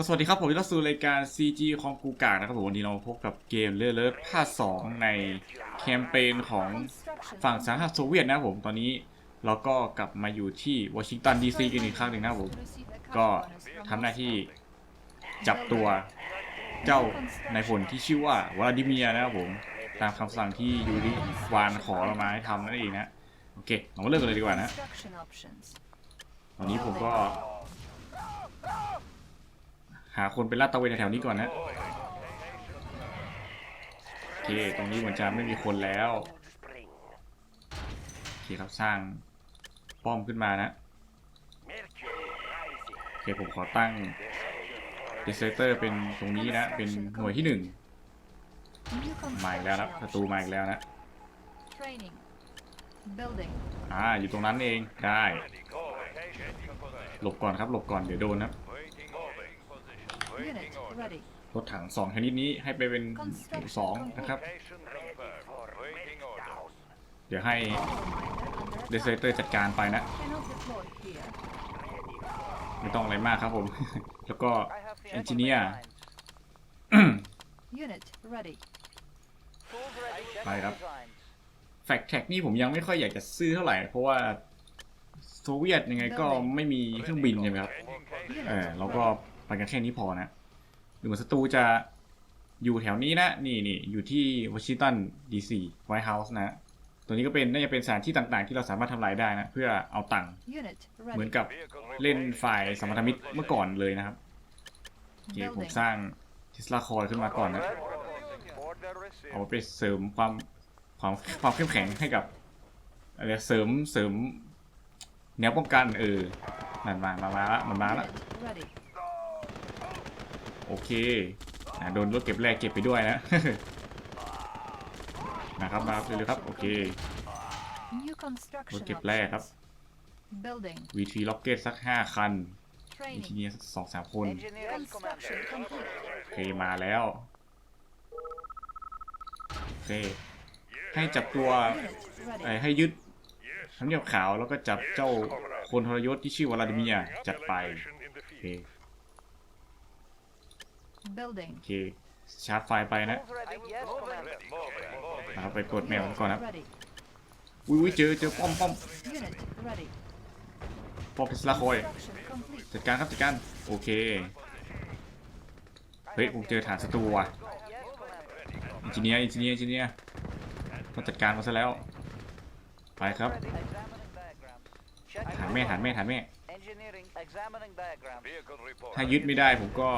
ก็สวัสดีครับ ผมยินดีต้อนรับสู่รายการ CG ของกูกากนะครับผมวันนี้เราพบกับเกมเลือดเลิศภาค2ในแคมเปญของฝั่งสหภาพโซเวียตนะครับผมตอนนี้เราก็กลับมาอยู่ที่วอชิงตันดีซีกันอีกครั้งหนึ่งนะครับผม ก็ทำหน้าที่จับตัวเจ้านายพลที่ชื่อว่าวลาดิเมียร์นะครับผม ตามคำสั่งที่ยูริวานขอเรามาให้ทำนั่นเองนะโอเคเรามาเริ่มกันเลยดีกว่านะตอนนี้ผมก็ หาคนไปลาดตระเวนแถวๆนี้ก่อนนะโอเคตรงนี้เหมือนจะไม่มีคนแล้วโอเคครับสร้างป้อมขึ้นมานะโอเคผมขอตั้งเดสเตอร์เป็นตรงนี้นะ เป็นหน่วยที่หนึ่งมาอีกแล้วนะประตูมาอีกแล้วนะ Training. Building. อ่าอยู่ตรงนั้นเองได้หลบก่อนครับหลบก่อนเดี๋ยวโดนนะ Unit ready. รถถังสองชนิดนี้ให้ไปเป็นหมู่สองนะครับ เดี๋ยวให้ Miner เด under ส attack. เตอร์จัดการไปนะ Cannot deploy here. ไม่ต้องอะไรมากครับผม แล้วก็ Engineer. Engineer. Unit ready. ไปครับ แฟกแท็กนี่ผมยังไม่ค่อยอยากจะซื้อเท่าไหร่ เพราะว่าโซเวียตยังไงก็ไม่มีเครื่องบินใช่ไหมครับ เออ Unit เราก็ ready. ไปกันแค่นี้พอนะดูเหมือนศัตรูจะอยู่แถวนี้นะ นี่นี่อยู่ที่วอชิงตันดีซีไวท์เฮาส์นะ ตัวนี้ก็เป็นน่าจะเป็นสถานที่ต่างๆ ที่เราสามารถทำลายได้นะ เพื่อเอาตังค์ Unit เหมือน ready. กับเล่นฝ่ายสมรรถมิตรเมื่อก่อนเลยนะครับโอเคผม Building. สร้างเทสลาคอยขึ้นมาก่อนนะ เอาไปเสริมความความความเข้มแข็งให้กับอะไรเสริมเสริมแนวป้องกันเออมันมามามาละมันมาละ Unit ready. โอเคอะโดนรถเก็บแรกเก็บไปด้วยนะ นะครับมาเร็วๆครับ โอเค New รถ construction เก็บแรกครับ options. Building. VT Rocket สัก 5 คันอิน Training. ทีเนียสักสองสามคน Engineering Construction commander. complete. โอเค มาแล้ว โอเค ให้จับตัว Unit เอ่อ ready. ให้ยึดทำเนียบขาวแล้วก็จับเจ้าคนทรยศที่ชื่อวลาดิเมียร์จัดไป โอเค Building. โอเคชาร์จไฟไปนะ Move ready. Yes, commander. นะครับไปกดแมวก่อนนะ Ready. อุ้ยอุ้ยเจอเจอป้อมป้อม Unit ready. ป้อมเทสลาคอย Construction complete. จัดการครับจัดการโอเค เฮ้ยผมเจอฐานศัตรูว่ะ Yes, commander. อินจิเนียร์อินจิเนียร์อินจิเนียร์ต้องจัดการมาซะแล้ว ไปครับ Ready. Examining diagram. Check. ฐานแม่ฐานแม่ฐานแม่ Engineering. Examining diagram. ถ้ายึดไม่ได้ผมก็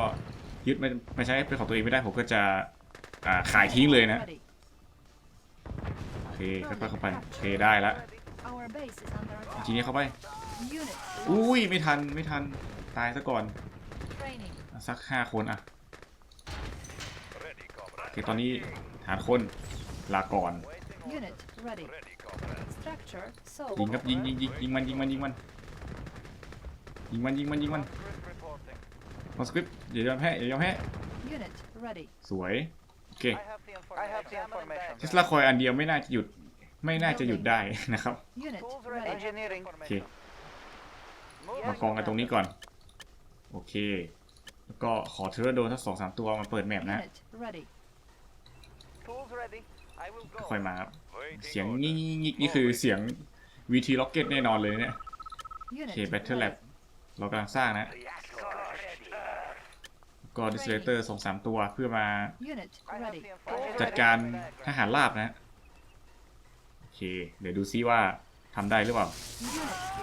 ยึดไม่ไม่ใช้เป็นของตัวเองไม่ได้ผมก็จะอ่าขายทิ้งเลยนะโอเคค่อยๆเข้าไปโอเคได้ละ Our base is under อิน attack. จิเนียร์เข้าไปอุ้ยไม่ทันไม่ทันตายซะก่อนสักห้าคนอะโอเคตอนนี้ฐานคนลาก่อนยิงครับยิงยิงยิงยิงมันยิงมันยิงมันยิงมันยิงมันยิงมัน Grid reporting. คอสคริปต์ อย่ายอมแพ้อย่ายอมแพ้ Unit ready. สวย โอเค I have the information. I have the information. เทสลาคอยอันเดียวไม่น่าจะหยุดไม่น่าจะหยุดได้นะครับ Unit Tools ready. ready. Engineering. โอเค มากองกันตรงนี้ก่อน โอเค แล้วก็ขอเทอร์โดนสักสองสามตัวมาเปิดแมปนะ Unit ready. Tools ready. I will go. ค่อยมาครับ เสียงงิ๊กงิ๊กนี่คือเสียง VT Rocket แน่นอนเลยเนี่ยโอ Unit เค Battle Lab เรากำลังสร้างนะ ก็ดิสเลเตอร์สองสามตัวเพื่อมา Unit I have ready. the information. จัดการทหารราบนะ โอเค เดี๋ยวดูซิว่าทำได้หรือเปล่า Unit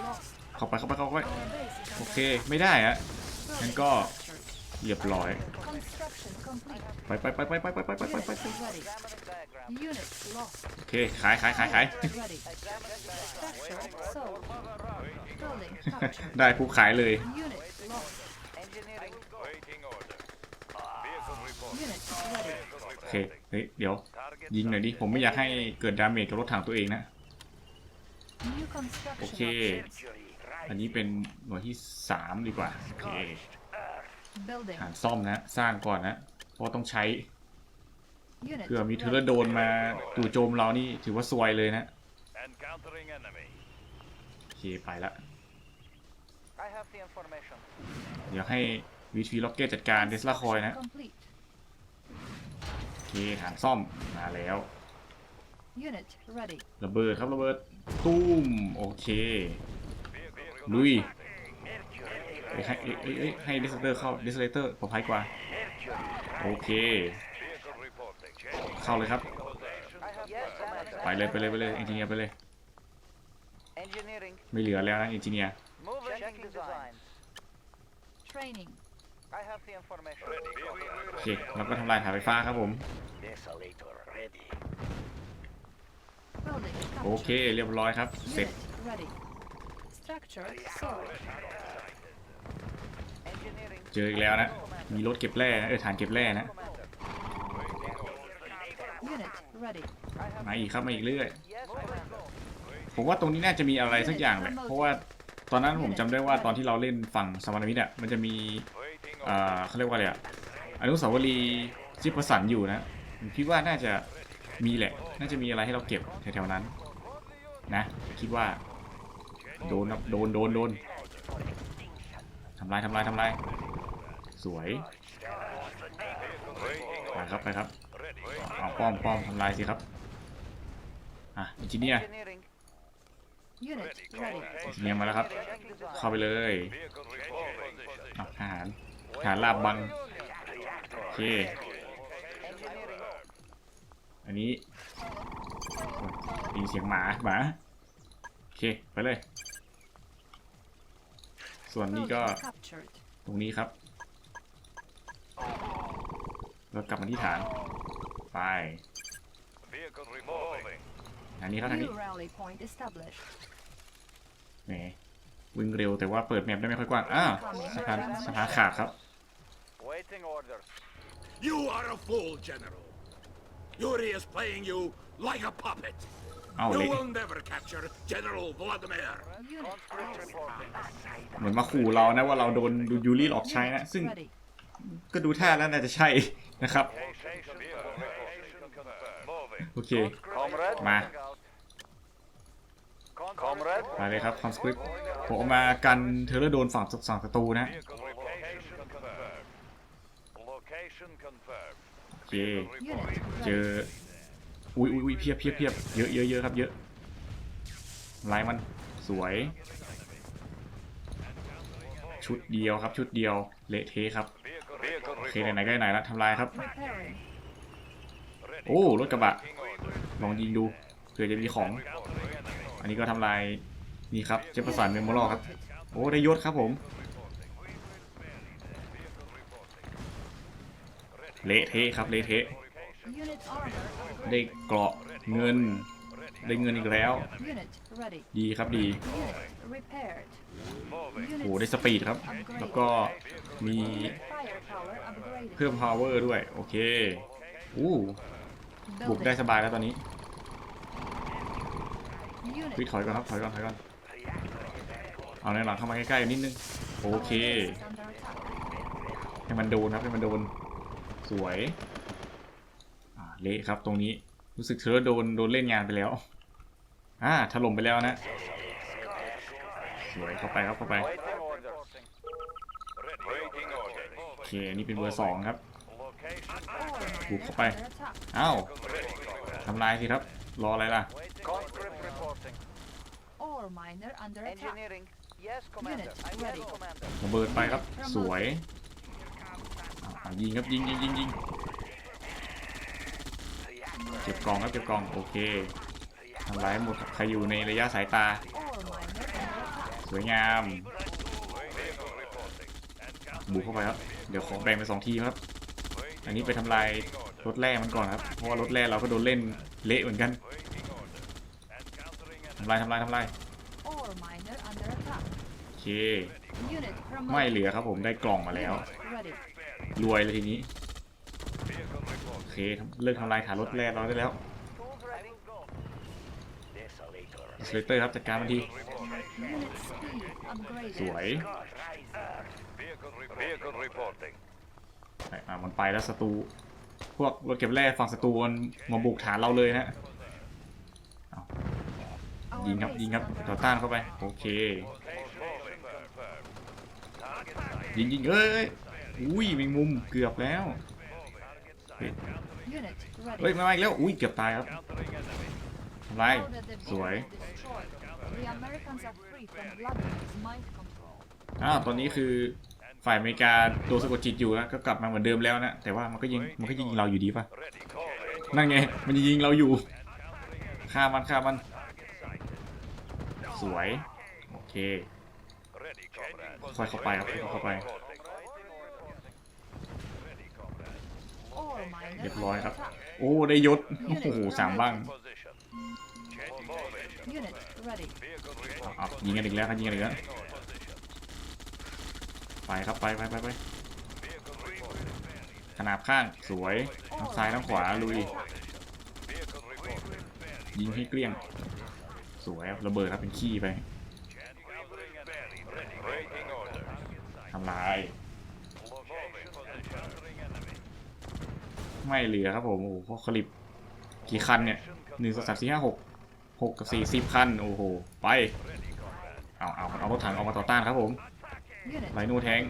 lost. เข้าไปเข้าไปเข้าไป Our base is โอ under เค ไม่ได้อะงั้นก็ structures. เรียบร้อย Construction complete. ไปไปไปไปไปไปไปไปไป Unit ไป ready. Examining diagram. Unit lost. โอเค ขายขายขายขาย Unit ready. Examining diagram. Structure sold. Building captured. ได้ผู้ขายเลย Unit lost. Engineering. Unit ready. โอเคเฮ้ยเดี๋ยว ยิงหน่อยดิ ผมไม่อยากให้เกิดดาเมจกับรถถังตัวเองนะ New construction โอเค options. อันนี้เป็นหน่วยที่สามดีกว่า โอเค Building. ฐานซ่อมนะ สร้างก่อนนะ เพราะต้องใช้ Unit เผื่อมีเทอ ready. ร์โดนมาตู่โจมเรานี่ถือว่าซวยเลยนะ Encountering enemy. โอเค ไปละ I have the information. เดี๋ยวให้วีทีล็อกเก็ตจัดการเดสลาคอยนะ Complete. โอเคฐานซ่อมมาแล้ว Unit ready. ระเบิดครับระเบิดตุ้มโอเคลุยเอ้ยให้เอ้ยเอ้ยเอ้ยให้ดิสเลเตอร์เข้าดิสเลเตอร์ปลอดภัยกว่าโอเค Vehicle reporting. Change เข้าเลยครับ Yes, Commander. ไปเลยไปเลยไปเลยเอนจิเนียร์ไปเลย Engineering. ไม่เหลือแล้วนะเอนจิเนียร์ Moving. Checking designs. Training. โอเคแล้วก็ทำลายฐานไฟฟ้าครับผม Building โอ captured. เค เรียบร้อยครับ เสร็จ Unit ready. Structure sold. Engineering. เจออีกแล้วนะ มีรถเก็บแร่นะเออฐานเก็บแร่นะ Commander. Unit ready. I have มาอีกครับ มาอีกเรื่อย Yes, Commander. ผมว่าตรงนี้น่าจะมีอะไรสักอย่างแหละ เพราะว่าตอนนั้นผมจำได้ว่าตอนที่เราเล่นฝั่งสมานมิตรอะมันจะมี Waiting อ่า เขาเรียกว่าอะไรอะอนุสาวรีย์จิปสันอยู่นะผมคิดว่าน่าจะมีแหละ น่าจะมีอะไรให้เราเก็บแถวๆนั้น นะ คิดว่า โดนครับโดนโดนโดนทำลายทำลายทำลายสวยไปครับไปครับเอาป้อมป้อมทำลายสิครับอะอินจิเนียร์ Engineering. Unit ready. อินจิเนียร์มาแล้วครับ Checking design. เข้าไปเลย Vehicle reporting. Position. เอาทหารท หารลาบบัง โอเค Engineering. อันนี้โอ้ยได้ยินเสียงหมาหมา โอเค ไปเลย ส่วนนี้ก็ Module captured. ตรงนี้ครับแล้วกลับมาที่ฐาน ไป Vehicle reporting. ทางนี้ครับทางนี้ New rally point established. แหมวิ่งเร็วแต่ว่าเปิดแมปได้ไม่ค่อยกว้าง อ้าวสะพานสะพานขาดครับ Waiting orders. You are a fool, General. Yuri is playing you like a puppet. เอ้า You เละ will never capture General Vladimir. Unit Conscript reporting. เหมือนมาขู่เรานะว่าเราโดนดูยูรี่หลอกใช้นะ ซึ่ง ready. ก็ดูท่าแล้วน่าจะใช่นะครับ Location confirmed. Moving. โอเค Comrade. Ma. Comrade. มาเลยครับคอนสคริปผมเอามากันเทเลอร์โดนฝั่งฝั่งศัตรูนะ Vehicle location confirmed. Location confirmed. โอเค Unit เจ ready. ออุ้ยอุ้ยอุ้ยเพียบเพียบเพียบเยอะเยอะเยอะครับเยอะลายมันสวย ชุดเดียวครับ ชุดเดียวเละเทะครับ Vehicle, vehicle โอเคไหนๆก็ไหนๆละทำลายครับ Repairing. ready. โอ้รถกระบะ Taking orders. ลองยิงดูเผื่อจะมีของ Countering enemy. อันนี้ก็ทำลายนี่ครับเจฟเฟอร์สันเมมโมรอครับ โอ้ได้ยศครับผม เละเทะครับเละเทะได้เกราะเงิน ได้เงินอีกแล้ว ดีครับดีโอ้ได้สปีดครับ แล้วก็มีเพิ่ม power ด้วย โอเคอู้บุกได้สบายแล้วตอนนี้วิถอยก่อนครับถอยก่อนถอยก่อนเอาในหลังเข้ามาใกล้ๆนิดนึง โอเค ให้มันโดนครับให้มันโดน สวยอ่าเละครับตรงนี้รู้สึกเธอโดนโดนเล่นงานไปแล้วอ่าถล่มไปแล้วนะ สวยเข้าไปครับเข้าไป Waiting orders. Waiting orders. โอเคอันนี้เป็นเบอร์สองครับ Location 4บุก miners เข้าไป under attack. อ้าว ready. ทำลายสิครับ รออะไรล่ะ Waiting Conscript reporting. Ore miner under attack. Engineering. Yes, Commander. Unit I ready. yes, Commander. ระเบิดไปครับสวย อ่ายิงครับยิงยิงยิงยิงเก็บกองครับเก็บกองโอเคทำลายหมดใครอยู่ในระยะสายตา สวยงามบุกเข้าไปครับเดี๋ยวขอแบ่งเป็นสองทีครับ อันนี้ไปทำลายรถแร่มันก่อนครับเพราะว่ารถแร่เราก็โดนเล่นเละเหมือนกันทำลายทำลายทำลายโอเคไม่เหลือครับผมได้กล่องมาแล้ว รวยเลยทีนี้โอเคเลิกทำลายฐานรถแร่เราได้แล้วสเลเตอร์ครับจัดการมันทีสวยอะมันไปแล้วศัตรูพวกรถเก็บแร่ฝั่งศัตรูมันมาบุกฐานเราเลยนะยิงครับยิงครับต่อต้านเข้าไปโอเคยิงยิงเอ้ย อุ้ยแมงมุมเกือบแล้ว Unit เฮ้ย ready. ไม่ไม่แล้ว อุ้ยเกือบตายครับ Countering enemy. ทำไร Order the สวย vehicle destroyed. The Americans are free from Vladimir's mind control. อ้าวตอนนี้คือฝ่ายอเมริกาโดนสะกดจิตอยู่นะก็กลับมาเหมือนเดิมแล้วนะ แต่ว่ามันก็ยิงมันก็ยิงเราอยู่ดีป่ะ นั่นไง มันยิงเราอยู่ฆ่ามันฆ่ามัน สวย โอเค ค่อยเข้าไปครับค่อยเข้าไป เรียบร้อยครับ โอ้ ได้ยศ โอ้โหสามบ้างเอายิงกันอีกแล้วครับยิงกันอีกแล้ว ไปครับไปไปไปไปขนาบข้างสวยทั้งซ้ายทั้งขวาลุย ยิงให้เกลี้ยง สวยรระเบิดครับเป็นขี้ไปทำลาย Moving position. Countering enemy. ไม่เหลือครับผม โอ้โหพวกคลิปกี่คันเนี่ยหนึ่งสองสามสี่ห้าหกหกกับสี่สิบคัน โอ้โห ไป เอาเอาเอารถถังออกมาต่อต้านครับผมไรโนแทง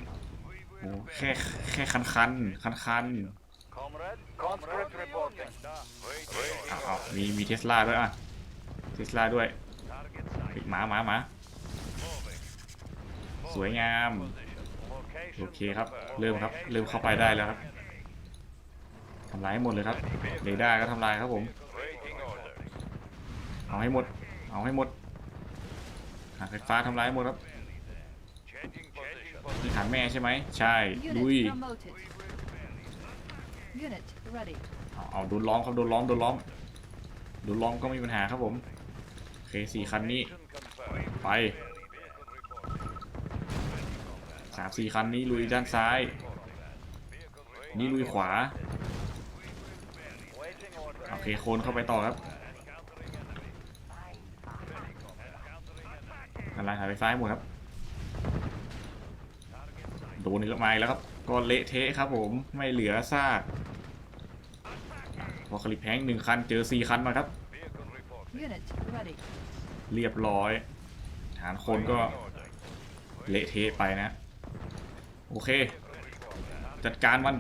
โอ้แค่แค่คันคันคันคันเอาเอามีมีเทสลาด้วยอะเทสลาด้วยหมาหมาหมาสวยงาม โอเคครับ เริ่มครับ เริ่มเข้าไปได้แล้วครับำลายให้หมดเลยครับเรดาร์ก็ทำลายครับผม Waiting order. เอาให้หมด เอาให้หมดหางไฟฟ้าทำลายให้หมดครับ Changing position. นี่ฐานแม่ใช่ไหมใช่ลุย Unit promoted. Unit ready. เอาเอาโดนล้อมครับโดนล้อมโดนล้อมโดนล้อมก็ไม่มีปัญหาครับผมโอเคสี่คันนี้ Confirmed. ไปสามสี่คันนี้ลุยด้านซ้าย นี่ลุยขวา Waiting order. โอเคโคนเข้าไปต่อครับทำลายสายไฟฟ้าให้หมดครับ โดนอีกแล้วมาอีกแล้วครับ ก็เละเทะครับผม ไม่เหลือซากพอคลิปแพงหนึ่งคันเจอสี่คันมาครับ เรียบร้อย ฐานคนก็เละเทะไปนะ โอเค จัดการมัน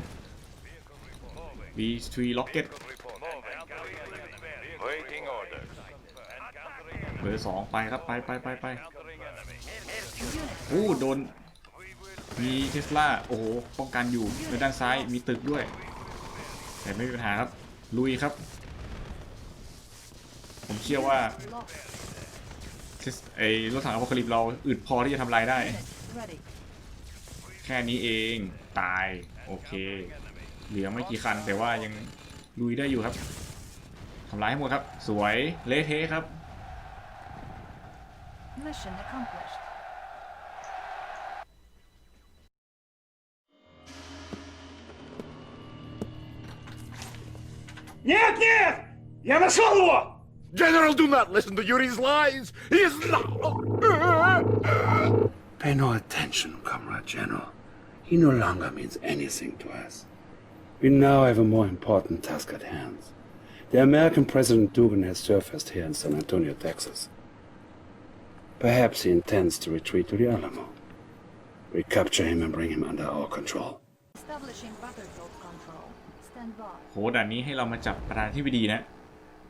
B3 Rocket Report. Encountering enemy. Waiting order. Encountering เบ อร์สองไปครับไปไปไปไป Encountering enemy. Unit อู้โดนมีเทสลาโอ้โหป้องกันอยู่ในด้านซ้ายมีตึกด้วย แต่ไม่มีปัญหาครับ ลุยครับ ผมเชื่อว่า lost. เทสไอ้รถถังอพอลลิปเราอึดพอที่จะทำลายได้ Unit ready. แค่นี้เองตายโอเค เหลือไม่กี่คันแต่ว่ายังลุยได้อยู่ครับทำลายให้หมดครับ สวยเละเทะครับ Mission accomplished. Нет, нет! Я нашел его! General, do not listen to Yuri's lies! He is not... Pay no attention, Comrade General. He no longer means anything to us. We now have a more important task at hand. The American President Dugan has surfaced here in San Antonio, Texas. Perhaps he intends to retreat to the Alamo. We capture him and bring him under our control. Establishing battlefield control. Stand by. โหด่านนี้ให้เรามาจับประธานที่ดีนะ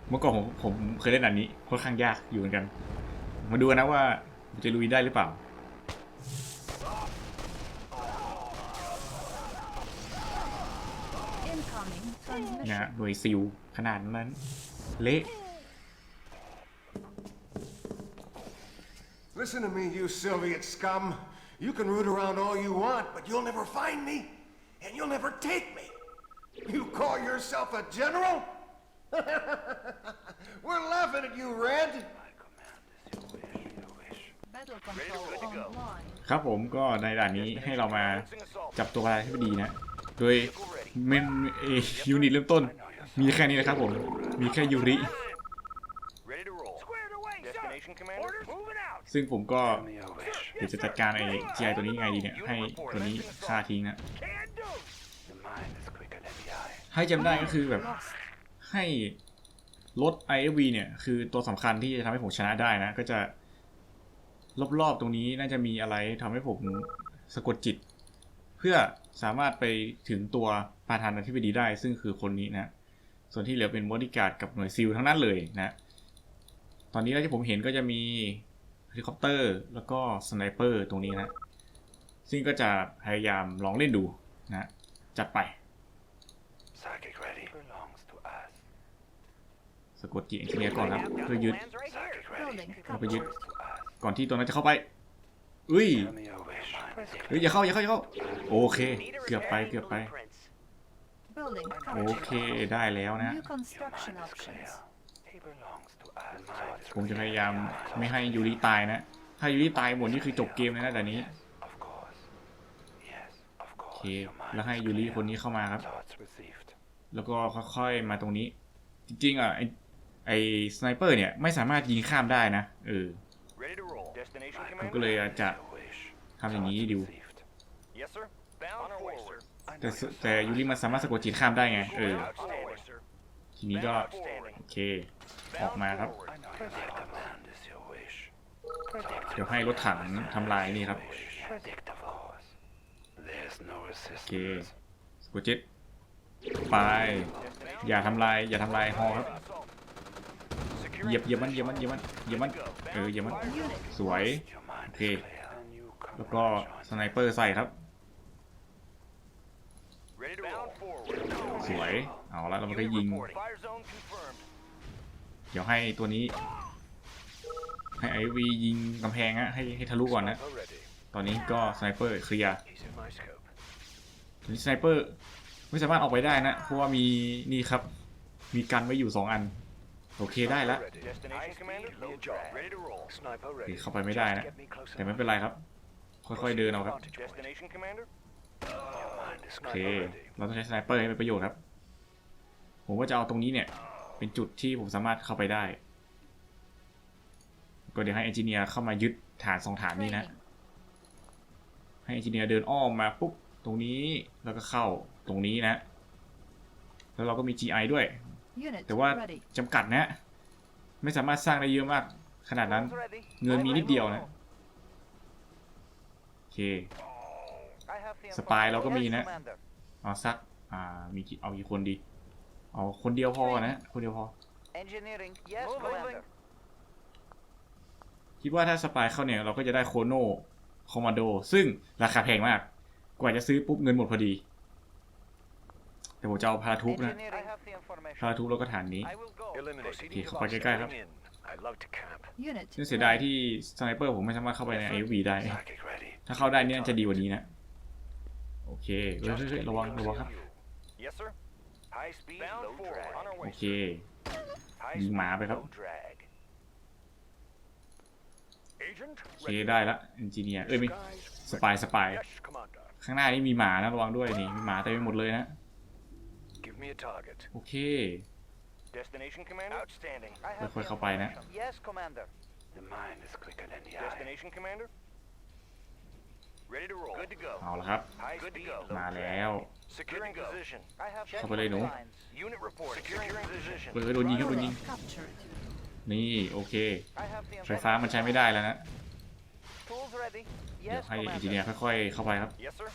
เมื่อก่อนผมผมเคยเล่นด่านนี้ค่อนข้างยากอยู่เหมือนกัน มาดูกันนะว่าจะลุยได้หรือเปล่า Incoming เนี่ย transmission. หน่วยซิลขนาดนั้น เละ Listen to me, you Soviet scum. You can root around all you want, but you'll never find me, and you'll never take me. You call yourself a general? We're laughing at you, Red. Battle control online. ครับผมก็ในด่านนี้ให้เรามาจับตัวประธานที่ดีนะ โดยเมนเอยูนิตเริ่มต้น มีแค่นี้นะครับผม มีแค่ยูริ Ready to roll. Squared away, Destination commander. Orders. Moving out. ซึ่งผมก็ Me a wish. เดี๋ยวจะจัดการไอ้ GI ตัวนี้ยังไงดีเนี่ย ให้ตัวนี้ฆ่าทิ้งนะ Can do. The mind is quicker than the eye. ให้จำได้ก็คือแบบ Lost. ให้ลด IFV เนี่ยคือตัวสำคัญที่จะทำให้ผมชนะได้นะ ก็จะ รอบๆตรงนี้น่าจะมีอะไรทำให้ผมสะกดจิต เพื่อสามารถไปถึงตัวประธานาธิบดีได้ ซึ่งคือคนนี้นะ ส่วนที่เหลือเป็นบอดี้การ์ดกับหน่วยซิลทั้งนั้นเลยนะ ตอนนี้ที่ผมเห็นก็จะมีเฮลิคอปเตอร์แล้วก็สไนเปอร์ตรงนี้นะ ซึ่งก็จะพยายามลองเล่นดูนะ จัดไป Psychic ready. Belongs to us. สะกดจีเอนจิเนียร์ก่อนครับเพื่อยึด Lands right here. Psychic ready. Building เอาไปยึด captured. ก่อนที่ตัวนั้นจะเข้าไปอุ้ย Tell me your wish. เฮ้ยอย่าเข้าอย่าเข้าอย่าเข้าโอเค Need a เกือบไป repairing เกือบไป blueprints. Building โอ captured. เคได้แล้วนะ ผมจะพยายามไม่ให้ยูริตายนะ ถ้ายูริตายหมดนี่คือจบเกมเลยนะแต่นี้โอเคแล้วให้ยูริคนนี้เข้ามาครับ แล้วก็ค่อยๆมาตรงนี้ จริงๆอะไอไอสไนเปอร์เนี่ยไม่สามารถยิงข้ามได้นะเออผมก็เลยจะทำอย่างนี้ดูแต่แต่ยูริมันสามารถสะกดจิตข้ามได้ไงเออ ทีนี้ก็โอเค ออกมาครับ เดี๋ยวให้รถถังทำลายนี่ครับโอเคสกดจิตไป อย่าทำลาย อย่าทำลายฮอครับเหยียบเหยียบมันเหยียบมันเหยียบมันเหยียบมันเออเหยียบมันสวย Your mind is Okay. clear. And you come แล้วก็สไนเปอร์ใส่ครับ สวย เอาละแล้วมันก็ Unit ยิง reporting. Fire zone confirmed. เดี๋ยวให้ตัวนี้ ให้ไอวียิงกำแพงฮะให้ให้ทะลุก่อนนะ Already. ตอนนี้ก็สไนเปอร์เคลียร์ He's in my scope. ตอนนี้สไนเปอร์ไม่สามารถออกไปได้นะ เพราะว่ามีนี่ครับ มีกันไว้อยู่สองอัน โอเคได้แล้ว Ready. Destination commander? low drag. Ready to roll. Sniper เฮ้ย ready. เข้าไปไม่ได้นะ Just get me close แต่ไม่ enough. เป็นไรครับ ค่อยๆเดินเอาครับ Vantage point. Destination commander? Your mind is โอเค sniper ready. เราต้องใช้สไนเปอร์ให้เป็นประโยชน์ครับ ผมก็จะเอาตรงนี้เนี่ย เป็นจุดที่ผมสามารถเข้าไปได้ ก็เดี๋ยวให้เอนจิเนียร์เข้ามายึดฐานสองฐานนี้นะ Training. ให้เอนจิเนียร์เดินอ้อมมาปุ๊บตรงนี้แล้วก็เข้าตรงนี้นะ แล้วเราก็มี GI ด้วย Unit แต่ว่า ready. จำกัดนะ ไม่สามารถสร้างได้เยอะมาก ขนาดนั้น All's ready. เงินมีนิดเดียวนะโอเค I have the สปายเราก็มี Yes, นะ commander. เอาสัก อ่า มีกี่เอากี่คนดี เอาคนเดียวพอนะ คนเดียวพอ Engineering. Yes, commander. คิดว่าถ้าสปายเข้าเนี่ยเราก็จะได้โคโนคอมมานโด ซึ่งราคาแพงมาก กว่าจะซื้อปุ๊บเงินหมดพอดี แต่ผมจะเอาพาราทุบนะ Engineering. I have the information. พาราทุบแล้วก็ฐานนี้ I will go. Eliminate. Proceeding to เข้าไป launch. ใกล้ๆครับ In. I love to camp. Unit ซึ่งเสียดาย ready. ที่สไนเปอร์ผมไม่สามารถเข้าไปในไอวีได้ Psychic ready. ถ้าเข้าได้เนี่ยจะดีกว่านี้นะ โอเคเฮ้ยเฮ้ยเฮ้ยระวังระวังครับ Yes, sir. โอ way. เค High ยิงหมาไป speed, ครับ low drag. Agent โอเคได้ละเอนจิเนียร์เอ้ยไม่สปายสปาย Yes, commander. ข้างหน้านี่มีหมานะระวังด้วยนี่มีหมาเต็มไปหมดเลยนะ Give me a target. โอเค Destination commander. Outstanding. I ค่อยๆเข้าไปนะ Yes, commander. The mind is quicker than the eye. Destination commander. Ready to roll. Good to go. เอาละครับ High speed, low มา drag. แล้ว Securing position. I have เข้าไปเลยหนู Unit report. Securing position. เฮ้ยโดนยิงครับโดนยิง Captured. นี่โอเค I have the ไฟฟ้ามันใช้ไม่ได้แล้วนะ Tools ready. เดี๋ยว Yes, ให้เอน commander. จิเนียร์ค่อยๆ เข้าไปครับ Yes, sir.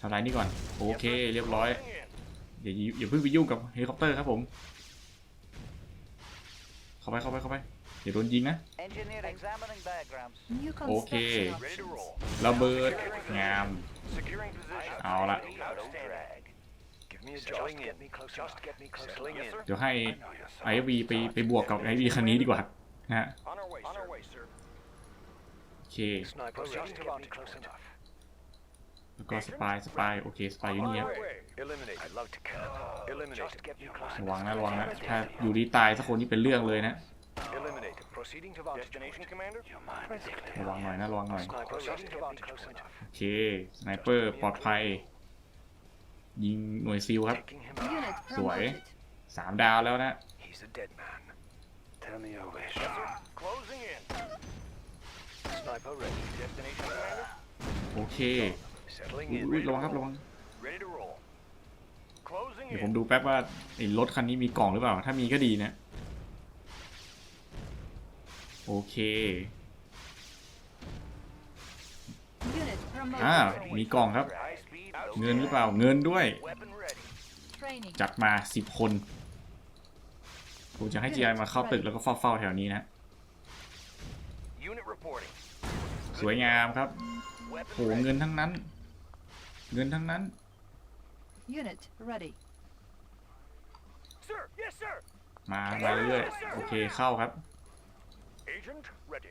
ทำลายนี่ก่อน โอเค เรียบร้อย Closing in. อย่าอย่าเพิ่งไปยุ่งกับเฮลิคอปเตอร์ครับผม เข้าไปเข้าไปเข้าไป อย่าโดนยิงนะ Engineering. Examining diagrams. New Okay. construction Ready to roll. options. ระเบิดงาม Securing position. เอาละ Outstanding. Give me a just get me close Just get me close Settling Yes, in. sir. เดี๋ยวให้ I know your ไอ thoughts. วีไปไปบวกกับไอวีคันนี้ดีกว่านะฮะ On our way, On our way, sir. โอเค Sniper just get me close enough. แล้วก็สปายสปายโอเคสปายอยู่นี่ครับ Eliminate. I love to camp. Eliminate. Just get me close ระวังนะระวังนะถ้าอยู่ดีตายสักคนนี่เป็นเรื่องเลยนะ Eliminate. Proceeding to vantage Destination point. commander. Your mind is clear. ระวังหน่อยนะระวังหน่อย Sniper just get me close enough. โอเคสไนเปอร์ปลอดภัย ยิงหน่วยซิลครับ Taking him out. Unit Sủi. promoted. สามดาวแล้วนะ He's a dead man. Tell me your wish. Closing in. Sniper ready. Destination commander. โอเค Settling อุ้ย in. ระวังครับระวัง Ready to roll. Closing เดี๋ยวผม in. ดูแป๊บว่าไอ้รถคันนี้มีกล่องหรือเปล่า ถ้ามีก็ดีนะ โอเค Unit อ่า promoted. มีกล่องครับ High speed, low เงินหรือเปล่าเงินด้วย Weapon ready. Training. จัดมาสิบคนผมจะให้ GI มาเข้าตึกแล้วก็เฝ้าๆแถวนี้นะ Unit reporting. สวยงามครับ Weapon โห ready. เงินทั้งนั้น เงินทั้งนั้น Unit ready. Sir, yes, sir. มา มาเรื่อยๆ โอเค เข้าครับ Agent ready.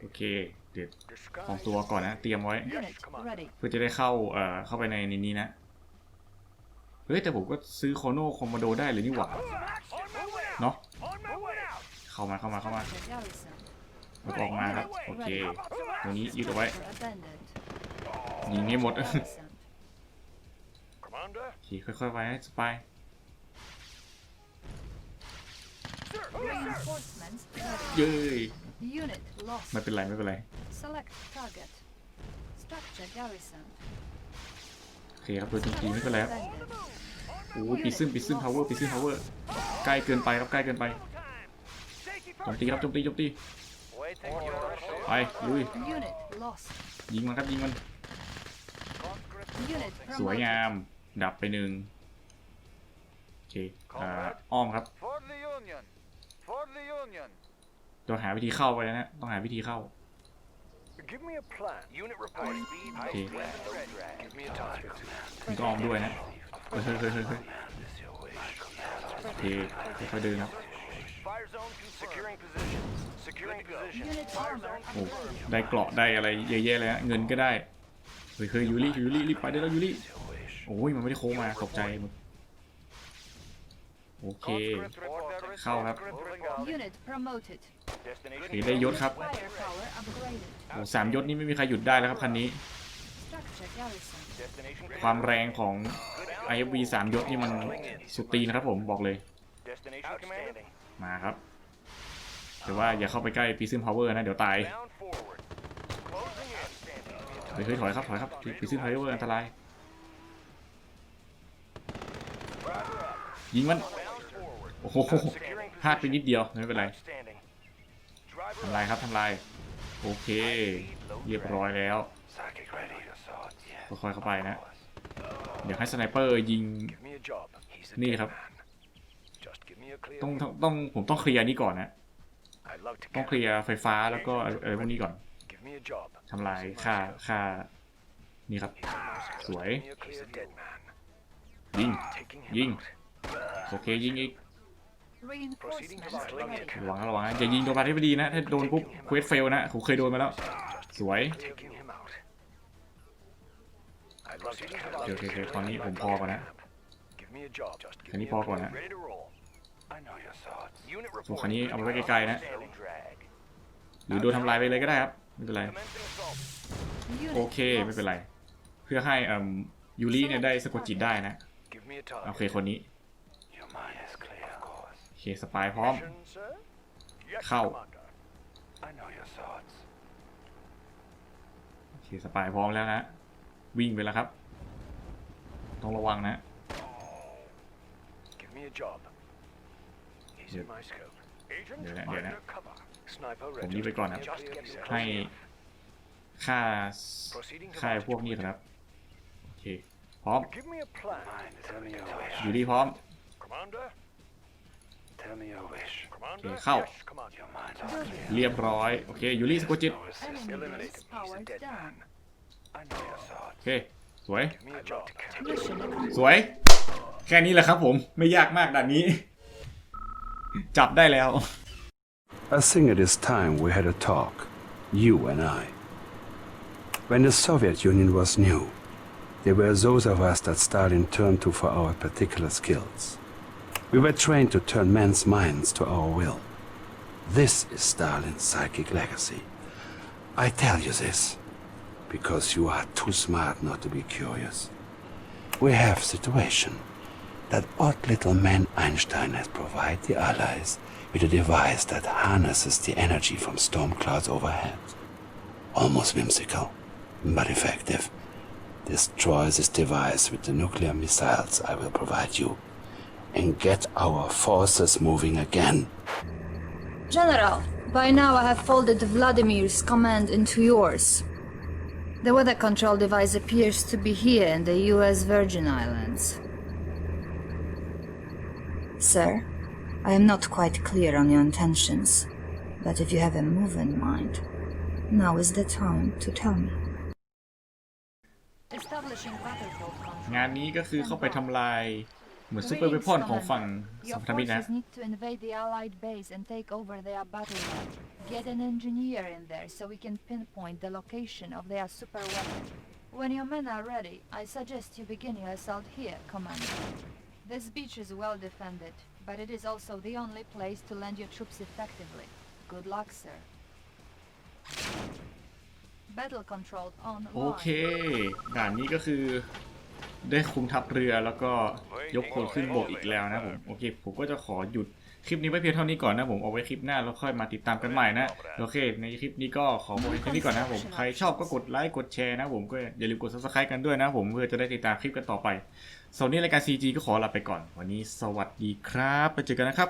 โอเค เดี๋ยว Disguise. ของตัวก่อนนะ เตรียมไว้ Unit ready. เพื่อจะได้เข้า เอ่อ เข้าไปในในนี้นะ เฮ้ย แต่ผมก็ซื้อโคโนคอมโมโดได้เลยนี่หว่า On my way out. เนาะ On my way out. เข้ามา เข้ามา เข้ามา Structure garrison. แล้วก็ออกมาครับ โอเค ตรงนี้ยึดเอาไว้ Structure abandoned. ยิงให้หมด Garrison. Commander. โอเค ค่อยๆ ไว้สปาย Sir, Reinforcements ready. เย้ย Unit lost. ไม่เป็นไรไม่เป็นไร Select target. Structure garrison. โอเคครับตัวจริงๆไม่เป็นไรครับ Abandoned. โอ้ปีซึมปีซึมพาวเวอร์ปีซึมพาวเวอร์ใกล้เกินไปครับใกล้เกินไป time. Safety โจม first. ตีครับโจมตีโจมตี Waiting orders. ไปลุย Unit lost. ยิงมันครับยิงมัน Unit สวย promoted. งาม ดับไปหนึ่งโอเคอ่าอ้อมครับ For the Union. For the Union. ต้องหาวิธีเข้าไปนะฮะต้องหาวิธีเข้า Give me a plan. Unit reporting. Speed. Okay. Weapon ready. Give me a target. คุณก็อ้อมด้วยนะเฮ้ยเฮ้ยเฮ้ยเฮ้ยเฮ้ยโอเคค่อยๆเดินครับ Fire zone confirmed. Securing position. Securing position. Unit Fire armor zone โอ้ confirmed. ได้เกราะได้อะไรเยอะแยะเลยฮะเงินก็ได้ เฮ้ยเฮ้ยยูริยูริรีบไปได้แล้วยูริโอ้ยมันไม่ได้โค้งมาตกใจหมดโอเค Conscript reporting. เข้าครับ Moving out. Unit promoted. โอ Destination. เคได้ยศครับ Firepower upgraded. โอ้สามยศนี่ไม่มีใครหยุดได้แล้วครับคันนี้ Structure garrison. Destination. ความแรงของ IFV สามยศนี่มันสุดตีนนะครับผมบอกเลย Destination commanding. มาครับแต่ว่าอย่าเข้าไปใกล้ปีซึมพาวเวอร์นะ เดี๋ยวตาย Bound forward. Closing in. Standing. เฮ้ยเฮ้ยถอยครับถอยครับปีซึมพาวเวอร์อันตราย ยิงมัน Bound forward. โอ้โหพลาดไปนิดเดียวไม่เป็นไรทำลายครับทำลายโอเค เรียบร้อยแล้วค่อยๆเข้าไปนะ เดี๋ยวให้สไนเปอร์ยิงนี่ครับ ต้องต้องผมต้องเคลียร์นี่ก่อนนะ ต้องเคลียร์ไฟฟ้าแล้วก็อะไรพวกนี้ก่อนทำลายค่าค่านี่ครับ สวย ยิง ยิง โอเคยิงอีก ระวังนะระวังนะอย่ายิงโดนบาดที่ไม่ดีนะ ถ้าโดนปุ๊บเควสเฟลนะผมเคยโดนมาแล้ว สวย Taking him out. I'd love to get โอเคโอเคโอเคตอนนี้ผมพอก่อนนะ Give me a job. Just คันนี้พอก่อนนะ Ready to roll. I know your thoughts. Unit ส่วน report. คันนี้เอาไว้ไกลๆนะ Standing drag. หรือโดนทำลายไปเลยก็ได้ครับ ไม่เป็นไร Commencing assault. โอ Unit เคไม่เป็นไร เพื่อให้อืมยูริเนี่ยได้สะกดจิตได้นะ Give me a โอ target. เคคนนี้ Your mind is clear, of course. โอ เคสปายพร้อม Mission, sir? Yes, เข้า Commander. I know your thoughts. โอเคสปายพร้อมแล้วนะวิ่งไปแล้วครับ ต้องระวังนะ Give me a job. He's in my scope. Agent, เดี๋ยวนะเดี๋ยวนะ undercover. Sniper ผม ready. รีบไปก่อนนะ Just get me ให้ close. ค่า Proceeding to ค่าย launch พวกนี้ก่อนครับโอเคพร้อม Give me a plan. Mind, tell me your wish. ยูริพร้อม Commander? Tell me your wish. Commander? Okay,เข้า Yes, Commander. Your mind is Building. clear. เรียบร้อย โอเค ยูริสะกดจิต No resistance. Enemy base powered down. I know your thoughts. โอเค สวย Give me a job. Mission accomplished. สวย แค่นี้แหละครับผม ไม่ยากมากด่านนี้ จับได้แล้ว I think it is time we had a talk, you and I. When the Soviet Union was new, there were those of us that Stalin turned to for our particular skills. We were trained to turn men's minds to our will. This is Stalin's psychic legacy. I tell you this because you are too smart not to be curious. We have situation that odd little man Einstein has provided the Allies with a device that harnesses the energy from storm clouds overhead. Almost whimsical, but effective. Destroy this device with the nuclear missiles I will provide you and get our forces moving again. General, by now I have folded Vladimir's command into yours. The weather control device appears to be here in the US Virgin Islands. Sir, I am not quite clear on your intentions, but if you have a move in mind, now is the time to tell me. Establishing battlefield control. งานนี้ก็คือเข้าไปทำลาย เหมือนซูเปอร์เวพอนของฝั่งสั Your มพันธมิตรนะ forces need to invade the Allied base and take over their battlefield. Get an engineer in there so we can pinpoint the location of their super weapon. When your men are ready, I suggest you begin your assault here, Commander. This beach is well defended, but it is also the only place to land your troops effectively. Good luck, sir. Battle control on โอเค line. ด่านนี้ก็คือ ได้คุมทัพเรือแล้วก็ยกพลขึ้นบกอีกแล้วนะผมโอเคผมก็จะขอหยุดคลิปนี้ไว้เพียงเท่านี้ก่อนนะผมเอาไว้คลิปหน้าแล้วค่อยมาติดตามกันใหม่นะโอเค ในคลิปนี้ก็ขอบอกแค่นี้ก่อนนะผมใครชอบก็กดไลค์กดแชร์นะผมก็อย่าลืมกด subscribe กันด้วยนะผมเพื่อจะได้ติดตามคลิปกันต่อไปสำหรับวันนี้รายการ CG ก็ขอลาไปก่อน วันนี้สวัสดีครับ ไปเจอกันนะครับ